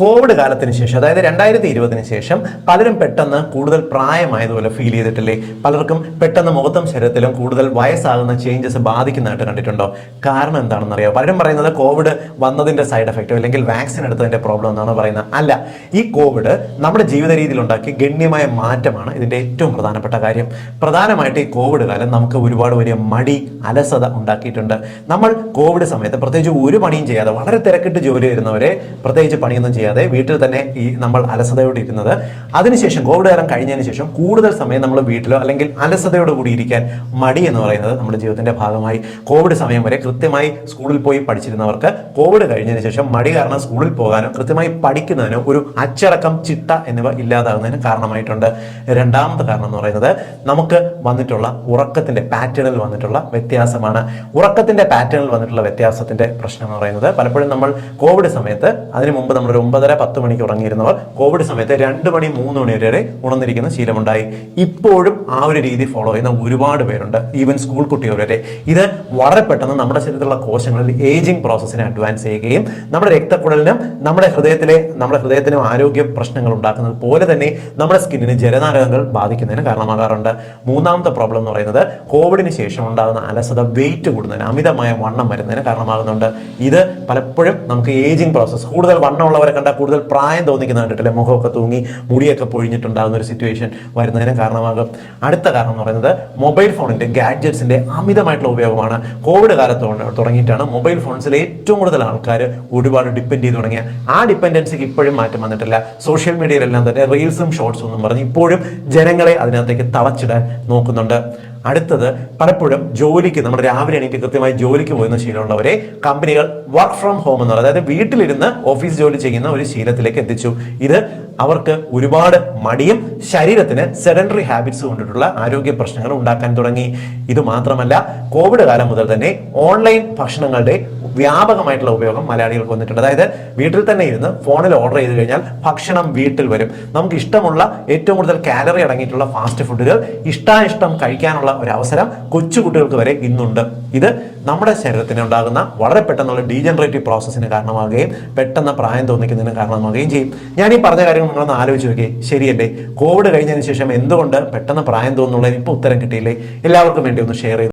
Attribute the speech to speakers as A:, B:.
A: Covid കാലത്തിന് ശേഷം അതായത് രണ്ടായിരത്തി ഇരുപതിന് ശേഷം പലരും പെട്ടെന്ന് കൂടുതൽ പ്രായമായതുപോലെ ഫീൽ ചെയ്തിട്ടില്ലേ? പലർക്കും പെട്ടെന്ന് മുഖത്തും ശരീരത്തിലും കൂടുതൽ വയസ്സാകുന്ന ചേഞ്ചസ് ബാധിക്കുന്നതായിട്ട് കണ്ടിട്ടുണ്ടോ? കാരണം എന്താണെന്ന് അറിയാം പലരും പറയുന്നത് കോവിഡ് വന്നതിന്റെ സൈഡ് എഫക്റ്റോ അല്ലെങ്കിൽ വാക്സിൻ എടുത്തതിന്റെ പ്രോബ്ലം എന്നാണ് പറയുന്നത്. അല്ല ഈ കോവിഡ് നമ്മുടെ ജീവിത രീതിയിൽ ഉണ്ടാക്കിയ ഗണ്യമായ മാറ്റമാണ് ഇതിന്റെ ഏറ്റവും പ്രധാനപ്പെട്ട കാര്യം. പ്രധാനമായിട്ട് ഈ കോവിഡ് കാലം നമുക്ക് ഒരുപാട് വലിയ മടി അലസത ഉണ്ടാക്കിയിട്ടുണ്ട്. നമ്മൾ കോവിഡ് സമയത്ത് പ്രത്യേകിച്ച് ഒരു പണിയും ചെയ്യാതെ വളരെ തിരക്കിട്ട് ജോലി വരുന്നവരെ പ്രത്യേകിച്ച് പണിയൊന്നും ചെയ്യാതെ വീട്ടിൽ തന്നെ ഈ നമ്മൾ അലസതയോടെ ഇരുന്നത് അതിനുശേഷം കോവിഡ് കാലം കഴിഞ്ഞതിന് ശേഷം കൂടുതൽ സമയം നമ്മൾ വീട്ടിലോ അല്ലെങ്കിൽ അലസതയോട് കൂടി ഇരിക്കാൻ മടി എന്ന് പറയുന്നത് നമ്മുടെ ജീവിതത്തിന്റെ ഭാഗമായി. കോവിഡ് സമയം വരെ കൃത്യമായി സ്കൂളിൽ പോയി പഠിച്ചിരുന്നവർക്ക് കോവിഡ് കഴിഞ്ഞതിന് ശേഷം മടി കാരണം സ്കൂളിൽ പോകാനോ കൃത്യമായി പഠിക്കുന്നതിനോ ഒരു അച്ചടക്കം ചിട്ട എന്നിവ ഇല്ലാതാകുന്നതിന് കാരണമായിട്ടുണ്ട്. രണ്ടാമത്തെ കാരണം എന്ന് പറയുന്നത് നമുക്ക് വന്നിട്ടുള്ള ഉറക്കത്തിന്റെ പാറ്റേണിൽ വന്നിട്ടുള്ള വ്യത്യാസമാണ്. ഉറക്കത്തിന്റെ പാറ്റേണിൽ വന്നിട്ടുള്ള വ്യത്യാസത്തിന്റെ പ്രശ്നം എന്ന് പറയുന്നത് പലപ്പോഴും നമ്മൾ കോവിഡ് സമയത്ത് അതിനു മുമ്പ് നമ്മൾ ഒരു ഒമ്പതര പത്ത് മണിക്ക് ഉറങ്ങിയിരുന്നവർ കോവിഡ് സമയത്ത് രണ്ട് മണി മൂന്ന് മണി വരെ ഉണർന്നിരിക്കുന്ന ശീലമുണ്ടായി. ഇപ്പോഴും ആ ഒരു രീതി ഫോളോ ചെയ്യുന്ന ഒരുപാട് പേരുണ്ട് ഈവൻ സ്കൂൾ കുട്ടികൾ വരെ. ഇത് വളരെ പെട്ടെന്ന് നമ്മുടെ ശരീരത്തിലുള്ള കോശങ്ങളിൽ ഏജിംഗ് പ്രോസസ്സിനെ അഡ്വാൻസ് ചെയ്യുകയും നമ്മുടെ രക്തക്കുഴലിനും നമ്മുടെ ഹൃദയത്തിലെ നമ്മുടെ ഹൃദയത്തിനും ആരോഗ്യ പ്രശ്നങ്ങൾ ഉണ്ടാക്കുന്നത് പോലെ തന്നെ നമ്മുടെ സ്കിന്നിന് ജലനാരകങ്ങൾ ബാധിക്കുന്നതിന് കാരണമാകാറുണ്ട്. മൂന്നാമത്തെ പ്രോബ്ലം എന്ന് പറയുന്നത് കോവിഡിന് ശേഷം ഉണ്ടാകുന്ന അലസത വെയിറ്റ് കൂടുന്നതിന് അമിതമായ വണ്ണം വരുന്നതിന് കാരണമാകുന്നുണ്ട്. ഇത് പലപ്പോഴും നമുക്ക് ഏജിംഗ് പ്രോസസ്സ് കൂടുതൽ വണ്ണമുള്ളവരെ കണ്ടാൽ കൂടുതൽ പ്രായം തോന്നിക്കുന്ന കണ്ടിട്ടില്ലേ? മുഖമൊക്കെ തൂങ്ങി മുടിയൊക്കെ പൊഴിഞ്ഞിട്ടുണ്ടാകുന്ന ഒരു സിറ്റുവേഷൻ വരുന്നതിന് കാരണമാകും. അടുത്ത കാരണം എന്ന് പറയുന്നത് മൊബൈൽ ഫോണിന്റെ ഗാഡ്ജറ്റ്സിന്റെ അമിതമായിട്ടുള്ള ഉപയോഗമാണ്. കോവിഡ് കാലത്ത് തുടങ്ങിയിട്ടാണ് മൊബൈൽ ഫോൺസിൽ ഏറ്റവും കൂടുതൽ ആൾക്കാർ ഒരുപാട് ഡിപ്പെൻഡ് ചെയ്ത് തുടങ്ങിയ ആ ഡിപ്പെൻഡൻസിക്ക് ഇപ്പോഴും മാറ്റം വന്നിട്ടില്ല. സോഷ്യൽ മീഡിയയിലെല്ലാം തന്നെ റീൽസും ഷോർട്സും എന്നും പറഞ്ഞ് ഇപ്പോഴും ജനങ്ങളെ അതിനകത്തേക്ക് തളച്ചിടാൻ നോക്കുന്നുണ്ട്. അടുത്തത് പലപ്പോഴും ജോലിക്ക് നമ്മൾ രാവിലെ എണീറ്റ് കൃത്യമായി ജോലിക്ക് പോകുന്ന ശീലമുള്ളവരെ കമ്പനികൾ വർക്ക് ഫ്രം ഹോം എന്നുള്ളത് അതായത് വീട്ടിലിരുന്ന് ഓഫീസ് ജോലി ചെയ്യുന്ന ഒരു ശീലത്തിലേക്ക് എത്തിച്ചു. ഇത് അവർക്ക് ഒരുപാട് മടിയും ശരീരത്തിന് സെഡൻഡറി ഹാബിറ്റ്സ് കൊണ്ടിട്ടുള്ള ആരോഗ്യ പ്രശ്നങ്ങൾ ഉണ്ടാക്കാൻ തുടങ്ങി. ഇത് മാത്രമല്ല കോവിഡ് കാലം മുതൽ തന്നെ ഓൺലൈൻ ഭക്ഷണങ്ങളുടെ വ്യാപകമായിട്ടുള്ള ഉപയോഗം മലയാളികൾക്ക് വന്നിട്ടുണ്ട്. അതായത് വീട്ടിൽ തന്നെ ഇരുന്ന് ഫോണിൽ ഓർഡർ ചെയ്ത് കഴിഞ്ഞാൽ ഭക്ഷണം വീട്ടിൽ വരും. നമുക്ക് ഇഷ്ടമുള്ള ഏറ്റവും കൂടുതൽ കാലറി അടങ്ങിയിട്ടുള്ള ഫാസ്റ്റ് ഫുഡുകൾ ഇഷ്ടാനിഷ്ടം കഴിക്കാനുള്ള ഒരു അവസരം കൊച്ചു കുട്ടികൾക്ക് വരെ ഇന്നുണ്ട്. ഇത് നമ്മുടെ ശരീരത്തിന് ഉണ്ടാകുന്ന വളരെ പെട്ടെന്നുള്ള ഡീജനറേറ്റീവ് പ്രോസസ്സിന് കാരണമാകുകയും പെട്ടെന്ന് പ്രായം തോന്നിക്കുന്നതിന് കാരണമാകുകയും ചെയ്യും. ഞാൻ ഈ പറഞ്ഞ കാര്യങ്ങൾ നിങ്ങളൊന്ന് ആലോചിച്ച് നോക്കിയേ. ശരിയല്ലേ കോവിഡ് കഴിഞ്ഞതിന് ശേഷം എന്തുകൊണ്ട് പെട്ടെന്ന് പ്രായം തോന്നുന്നുള്ളതിന് ഇപ്പോൾ ഉത്തരം കിട്ടിയില്ലേ? എല്ലാവർക്കും വേണ്ടി ഒന്ന് ഷെയർ ചെയ്തു